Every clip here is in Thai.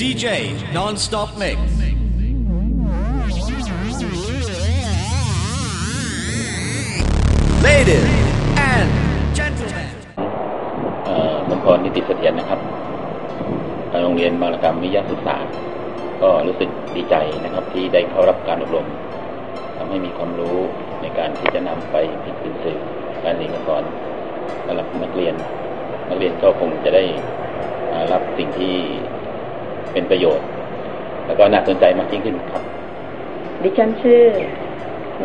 DJ Non-Stop Mix. Ladies and gentlemen. เอ่อมงคลนิติเสถียรนะครับทางโรงเรียนบางรกรรมวิทยาศึกษา ก็รู้สึกดีใจนะครับที่ได้เข้ารับการอบรมทำให้มีความรู้ในการที่จะนำไปผิดสื่อการเรียนการสอนสำหรับนักเรียน นักเรียนก็คงจะได้รับสิ่งที่ เป็นประโยชน์ แล้วก็น่าสนใจมากยิ่งขึ้นครับ ดิฉันชื่อ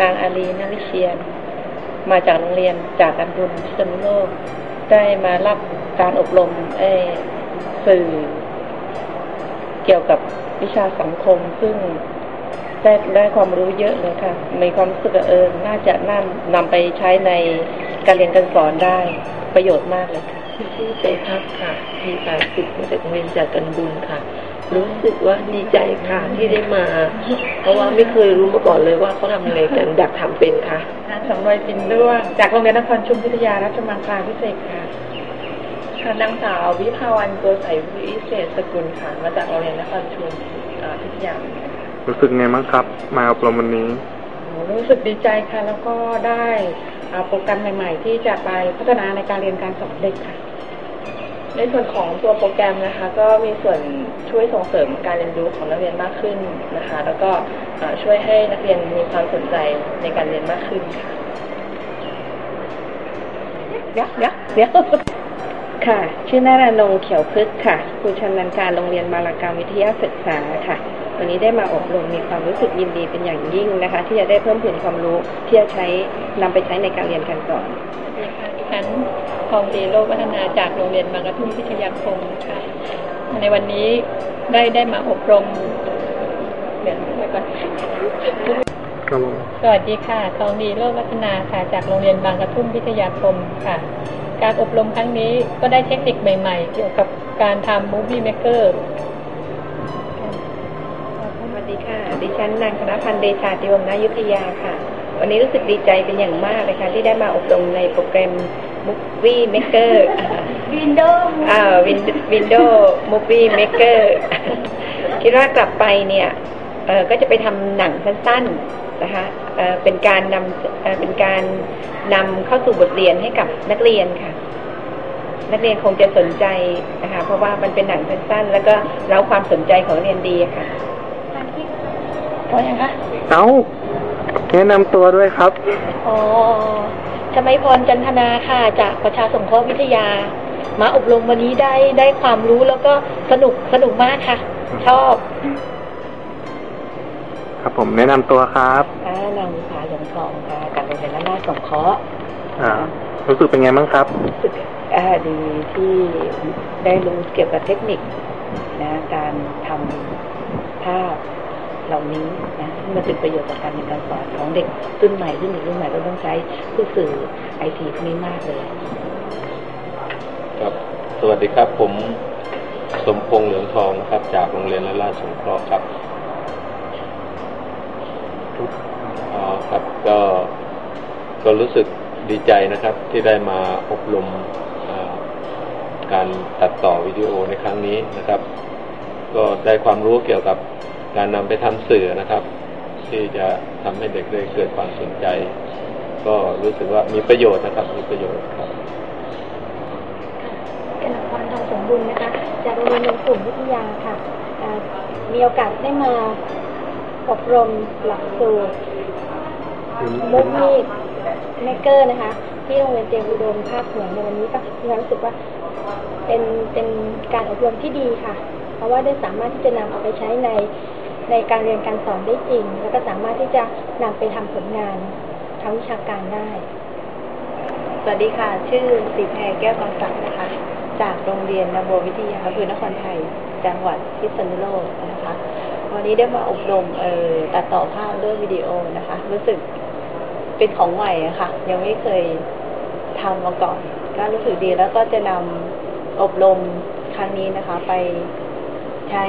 นางอารีนาวิเชียน มาจากโรงเรียนจากการบุญพิษณุโลก ได้มารับการอบรมเอ่อสื่อ เกี่ยวกับวิชาสังคม ซึ่งได้ได้ความรู้เยอะเลยค่ะ มีความรู้สึกว่าเออ น่าจะนำนำไปใช้ในการเรียนการสอนได้ประโยชน์มากเลยค่ะชื่อเตพักค่ะมีสายสิบมาจากโรงเรียนจากกันบุญค่ะ รู้สึกว่าดีใจค่ะที่ได้มา เพราะว่าไม่เคยรู้มาก่อนเลยว่าเขาทำอะไรกันอยากทำเป็นค่ะนางสำรวยปินด้วงจากโรงเรียนนครชุมพิทยารัชมังคลาพิเศษค่ะค่ะนางสาววิภาวันโกสัยวิเศษสกุลค่ะมาจากโรงเรียนนครชุมอ่าพิทยาเหมือนกันค่ะรู้สึกไงบ้างครับ มาอบรมวันนี้โอ้รู้สึกดีใจค่ะ แล้วก็ได้อ่าโปรแกรมใหม่ ๆ ที่จะไปพัฒนาในการเรียนการสอนเด็กค่ะ ในส่วนของตัวโปรแกรมนะคะ ก็มีส่วนช่วยส่งเสริมการเรียนรู้ของนักเรียนมากขึ้นนะคะ แล้วก็ช่วยให้นักเรียนมีความสนใจในการเรียนมากขึ้นค่ะเดี๋ยวเดี๋ยวเดี๋ยวค่ะ ชื่อนารานงเขียวพฤกษ์ค่ะครูชำนาญการโรงเรียนบารากรรมวิทยาศึกษาค่ะ วันนี้ได้มาอบรมมีความรู้สึกยินดีเป็นอย่างยิ่งนะคะ ที่จะได้เพิ่มพูนความรู้ที่จะใช้นำไปใช้ในการเรียนการสอนค่ะดิฉันทองดีโลกวัฒนาจากโรงเรียนบางกระทุ่มพิทยาคมค่ะในวันนี้ได้ได้มาอบรมเดี๋ยวไปก่อนครับสวัสดีค่ะทองดีโลกวัฒนาค่ะ จากโรงเรียนบางกระทุ่มพิทยาคมค่ะการอบรมครั้งนี้ก็ได้เทคนิคใหม่ ๆ เกี่ยวกับการทำ Movie Maker ดีค่ะดิฉันนางธนพันธ์เดชาติวงศ์นายุทธยาค่ะ วันนี้รู้สึกดีใจเป็นอย่างมากเลยค่ะที่ได้มาอบรมในโปรแกรม Movie Maker Windows อ่า Windows Movie Maker คิดว่ากลับไปเนี่ยเออก็จะไปทำหนังสั้นๆนะคะเออเป็นการนำเอ่อเป็นการนำเข้าสู่บทเรียนให้กับนักเรียนค่ะนักเรียนคงจะสนใจนะคะเพราะว่ามันเป็นหนังสั้นๆ แล้วก็เร้าความสนใจของนักเรียนดีอะค่ะ พอยังคะเอ้าแนะนำตัวด้วยครับ อ๋อชมัยพรจันทนาค่ะ จากประชาสงเคราะห์วิทยา มาอบรมวันนี้ได้ได้ความรู้แล้วก็สนุกสนุกมากค่ะ ชอบ ครับผมแนะนำตัวครับค่ะนางวิภาหลงทองค่ะจากโรงเรียนละนาดสงเคราะห์อ่า รู้สึกเป็นไงบ้างครับรู้สึกอ่าดีที่ได้รู้เกี่ยวกับเทคนิคนะการทำภาพ เหล่านี้นะที่มันเป็นประโยชน์ต่อการเรียนการสอนของเด็กรุ่นใหม่รุ่นหนึ่งรุ่นใหม่เราต้องใช้ผู้สื่อไอทีพวกนี้มากเลย ครับ สวัสดีครับผมสมพงษ์เหลืองทองนะครับ จากโรงเรียนละลาดสงเคราะห์ครับอ๋อครับก็ก็รู้สึกดีใจนะครับที่ได้มาอบรมการตัดต่อวิดีโอในครั้งนี้นะครับ ก็ได้ความรู้เกี่ยวกับ การนำไปทำสื่อนะครับ ที่จะทำให้เด็กได้เกิดความสนใจ ก็รู้สึกว่ามีประโยชน์นะครับ มีประโยชน์ครับกนกพรทองสมบูรณ์นะคะ จากโรงเรียนเมืองกลุ่มวิทยาค่ะ มีโอกาสได้มาอบรมหลักสูตรมุกมีดเมเกอร์นะคะ ที่โรงเรียนเตรียมอุดมภาคเหนือในวันนี้ก็มีความรู้สึกว่าเป็นเป็นการอบรมที่ดีค่ะ เพราะว่าได้สามารถที่จะนำเอาไปใช้ใน ในการเรียนการสอนได้จริง แล้วก็สามารถที่จะนำไปทำผลงานทางวิชาการได้ สวัสดีค่ะ ชื่อสีแพรแก้วกองศักดิ์นะคะ จากโรงเรียนนโบวิทยาอำเภอนครไทย จังหวัดพิษณุโลกนะคะ วันนี้ได้มาอบรมเอ่อตัดต่อภาพด้วยวิดีโอนะคะ รู้สึกเป็นของใหม่ะค่ะ ยังไม่เคยทำมาก่อน ก็รู้สึกดีแล้วก็จะนำอบรมครั้งนี้นะคะ ไปใช้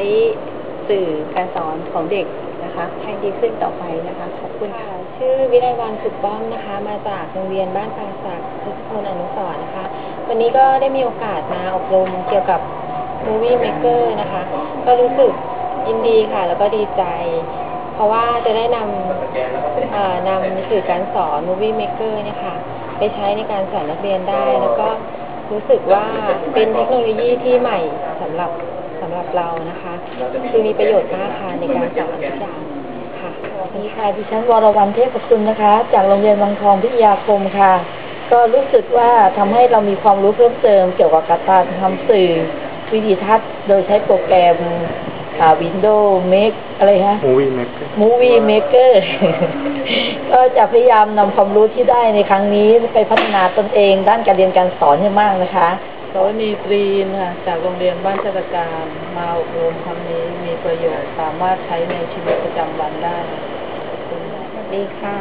สื่อการสอนของเด็กนะคะ ให้ดีขึ้นต่อไปนะคะ ขอบคุณค่ะ ชื่อวิไลวันสุดบ้องนะคะ มาจากโรงเรียนบ้านปราศักดิ์พุทธพลอนุสรณ์นะคะ วันนี้ก็ได้มีโอกาสมาอบรมเกี่ยวกับ Movie Maker นะคะ ก็รู้สึกยินดีค่ะ แล้วก็ดีใจ เพราะว่าจะได้นำนำสื่อการสอน Movie Maker เนี่ยค่ะ ไปใช้ในการสอนนักเรียนได้ แล้วก็รู้สึกว่าเป็นเทคโนโลยีที่ใหม่สำหรับ สำหรับเรานะคะคือมีประโยชน์มากค่ะในการสอนทุกอย่างค่ะสวัสดีค่ะดิฉันวรวรรณเทพคุณนะคะ จากโรงเรียนวังทองพิทยาคมค่ะ ก็รู้สึกว่าทำให้เรามีความรู้เพิ่มเติม เกี่ยวกับการทำสื่อวิดีทัศน์โดยใช้โปรแกรมอ่า Windows Make อะไรฮะ Movie Maker Movie Maker ก็จะพยายามนำความรู้ที่ได้ในครั้งนี้ไปพัฒนาตนเองด้านการเรียนการสอนให้มากนะคะ สวนีตรีนค่ะจากโรงเรียนบ้านชัตการมาอบรมครั้งนี้มีประโยชน์สามารถใช้ในชีวิตประจำวันได้สวัสดีค่ะ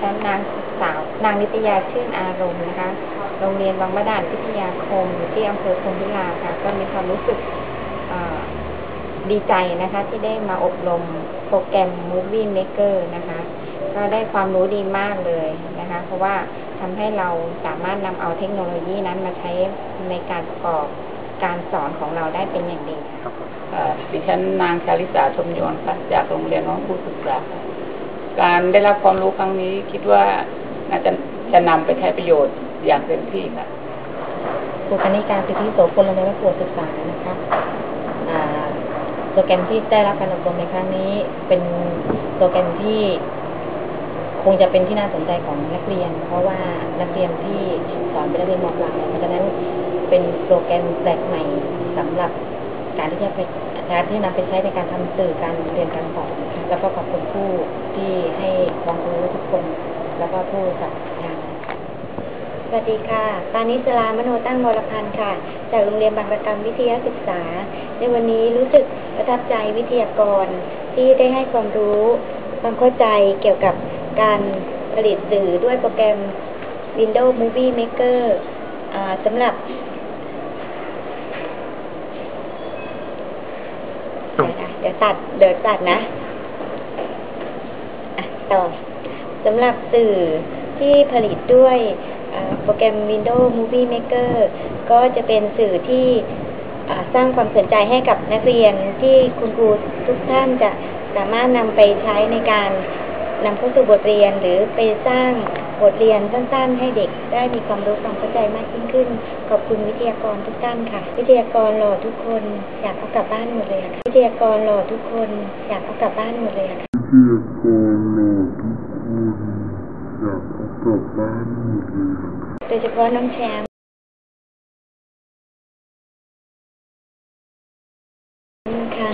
ฉันนางสาวนางนิตยาชื่นอารมณ์นะคะ โรงเรียนวังมะดานพิทยาคมอยู่ที่อำเภอพรหมพิลาค่ะ ก็มีความรู้สึกดีใจนะคะ ที่ได้มาอบรมโปรแกรม Movie Maker นะคะ ก็ได้ความรู้ดีมากเลยนะคะ เพราะว่า ทำให้เราสามารถนำเอาเทคโนโลยีนั้นมาใช้ในการประกอบการสอนของเราได้เป็นอย่างดีครับผมอ่าดิฉันนางชาลิสาชมยนต์ค่ะจากโรงเรียนน้องผู้ศึกษาค่ะการได้รับความรู้ครั้งนี้คิดว่าน่าจะจะนำไปใช้ประโยชน์อย่างเต็มที่ค่ะครูคณิการสิทธิโสพลโรงเรียนวัดโพธิ์ศึกษานะคะอ่าโปรแกรมที่ได้รับการอบรมในครั้งนี้ เป็นโปรแกรมที่ค งจะเป็นที่น่าสนใจของนักเรียน เพราะว่านักเรียนที่สอนเป็นนักเรียนมปลายเพราะฉะนั้นเป็นโปรแกรมแปลกใหม่สำหรับการที่จะไปการที่นำไปใช้ในการทำสื่อการเรียนการสอนแล้วก็ขอบคุณผู้ที่ให้ความรู้ทุกคน แล้วก็ผู้จัดงานสวัสดีค่ะปานิสลามโนตั้งวรพันธ์ค่ะ จากโรงเรียนบางระกรรมวิทยาศึกษา ในวันนี้รู้สึกประทับใจวิทยากรที่ได้ให้ความรู้ ความเข้าใจเกี่ยวกับ การผลิตสื่อด้วยโปรแกรม Windows Movie Maker อ่าสำหรับเดี๋ยวนะเดี๋ยวตัดเดี๋ยวตัดนะอะต่อสำหรับสื่อที่ผลิตด้วยอ่าโปรแกรม Windows Movie Maker ก็จะเป็นสื่อที่อ่าสร้างความสนใจให้กับนักเรียนที่คุณครูทุกท่านจะสามารถนำไปใช้ในการ นำเข้าสู่บทเรียนหรือไปสร้างบทเรียนสั้นๆ ให้เด็กได้มีความรู้ความเข้าใจมากยิ่งขึ้น ขอบคุณวิทยากรทุกท่านค่ะ วิทยากรหล่อทุกคนอยากเอากลับบ้านหมดเลยอะค่ะ วิทยากรหล่อทุกคนอยากเอากลับบ้านหมดเลยอะค่ะโดยเฉพาะน้องแชมป์ค่ะ